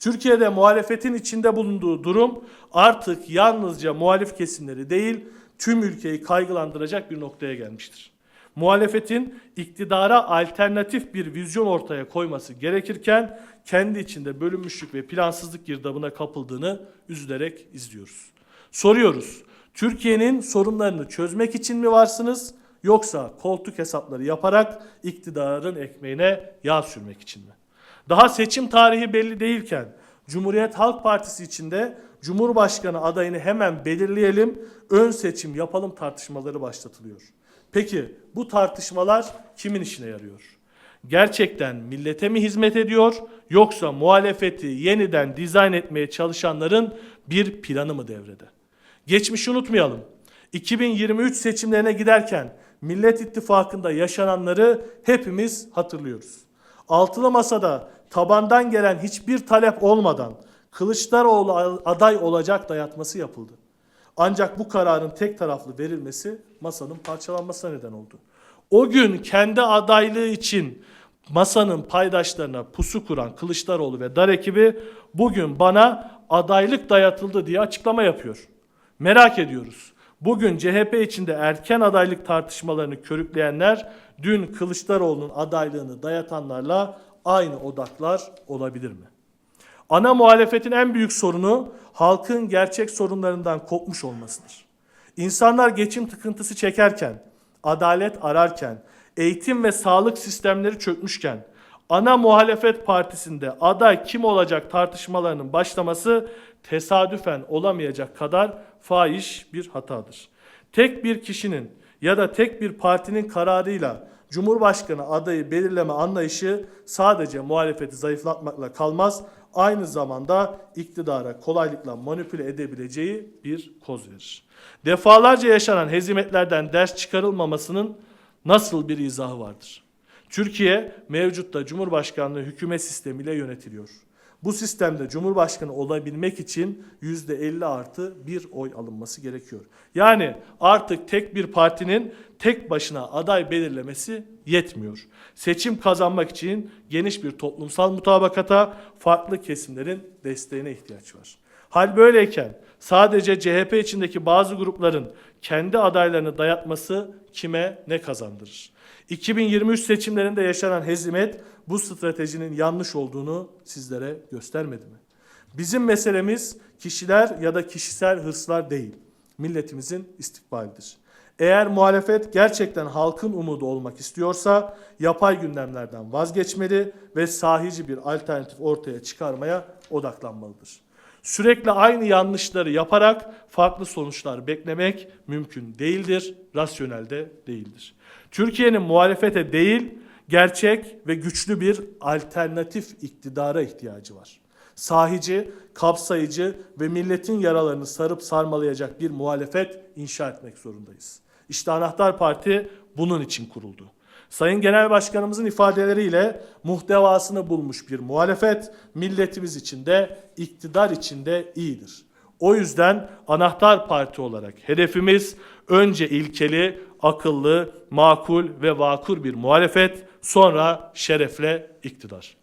Türkiye'de muhalefetin içinde bulunduğu durum artık yalnızca muhalif kesimleri değil, tüm ülkeyi kaygılandıracak bir noktaya gelmiştir. Muhalefetin iktidara alternatif bir vizyon ortaya koyması gerekirken kendi içinde bölünmüşlük ve plansızlık girdabına kapıldığını üzülerek izliyoruz. Soruyoruz. Türkiye'nin sorunlarını çözmek için mi varsınız yoksa koltuk hesapları yaparak iktidarın ekmeğine yağ sürmek için mi? Daha seçim tarihi belli değilken Cumhuriyet Halk Partisi içinde Cumhurbaşkanı adayını hemen belirleyelim, ön seçim yapalım tartışmaları başlatılıyor. Peki bu tartışmalar kimin işine yarıyor? Gerçekten millete mi hizmet ediyor yoksa muhalefeti yeniden dizayn etmeye çalışanların bir planı mı devrede? Geçmişi unutmayalım. 2023 seçimlerine giderken Millet İttifakı'nda yaşananları hepimiz hatırlıyoruz. Altılı Masa'da tabandan gelen hiçbir talep olmadan Kılıçdaroğlu aday olacak dayatması yapıldı. Ancak bu kararın tek taraflı verilmesi masanın parçalanmasına neden oldu. O gün kendi adaylığı için masanın paydaşlarına pusu kuran Kılıçdaroğlu ve dar ekibi bugün bana adaylık dayatıldı diye açıklama yapıyor. Merak ediyoruz. Bugün CHP içinde erken adaylık tartışmalarını körükleyenler dün Kılıçdaroğlu'nun adaylığını dayatanlarla aynı odaklar olabilir mi? Ana muhalefetin en büyük sorunu halkın gerçek sorunlarından kopmuş olmasıdır. İnsanlar geçim tıkıntısı çekerken, adalet ararken, eğitim ve sağlık sistemleri çökmüşken, ana muhalefet partisinde aday kim olacak tartışmalarının başlaması tesadüfen olamayacak kadar fahiş bir hatadır. Tek bir kişinin ya da tek bir partinin kararıyla Cumhurbaşkanı adayı belirleme anlayışı sadece muhalefeti zayıflatmakla kalmaz, aynı zamanda iktidara kolaylıkla manipüle edebileceği bir koz verir. Defalarca yaşanan hezimetlerden ders çıkarılmamasının nasıl bir izahı vardır? Türkiye mevcutta Cumhurbaşkanlığı hükümet sistemiyle yönetiliyor. Bu sistemde Cumhurbaşkanı olabilmek için %50 artı bir oy alınması gerekiyor. Yani artık tek bir partinin tek başına aday belirlemesi yetmiyor. Seçim kazanmak için geniş bir toplumsal mutabakata farklı kesimlerin desteğine ihtiyaç var. Hal böyleyken sadece CHP içindeki bazı grupların kendi adaylarını dayatması kime ne kazandırır? 2023 seçimlerinde yaşanan hezimet bu stratejinin yanlış olduğunu sizlere göstermedi mi? Bizim meselemiz kişiler ya da kişisel hırslar değil, milletimizin istikbalidir. Eğer muhalefet gerçekten halkın umudu olmak istiyorsa yapay gündemlerden vazgeçmeli ve sahici bir alternatif ortaya çıkarmaya odaklanmalıdır. Sürekli aynı yanlışları yaparak farklı sonuçlar beklemek mümkün değildir, rasyonel de değildir. Türkiye'nin muhalefete değil, gerçek ve güçlü bir alternatif iktidara ihtiyacı var. Sahici, kapsayıcı ve milletin yaralarını sarıp sarmalayacak bir muhalefet inşa etmek zorundayız. İşte Anahtar Parti bunun için kuruldu. Sayın Genel Başkanımızın ifadeleriyle muhtevasını bulmuş bir muhalefet milletimiz için de iktidar için de iyidir. O yüzden Anahtar Parti olarak hedefimiz önce ilkeli, akıllı, makul ve vakur bir muhalefet, sonra şerefle iktidar.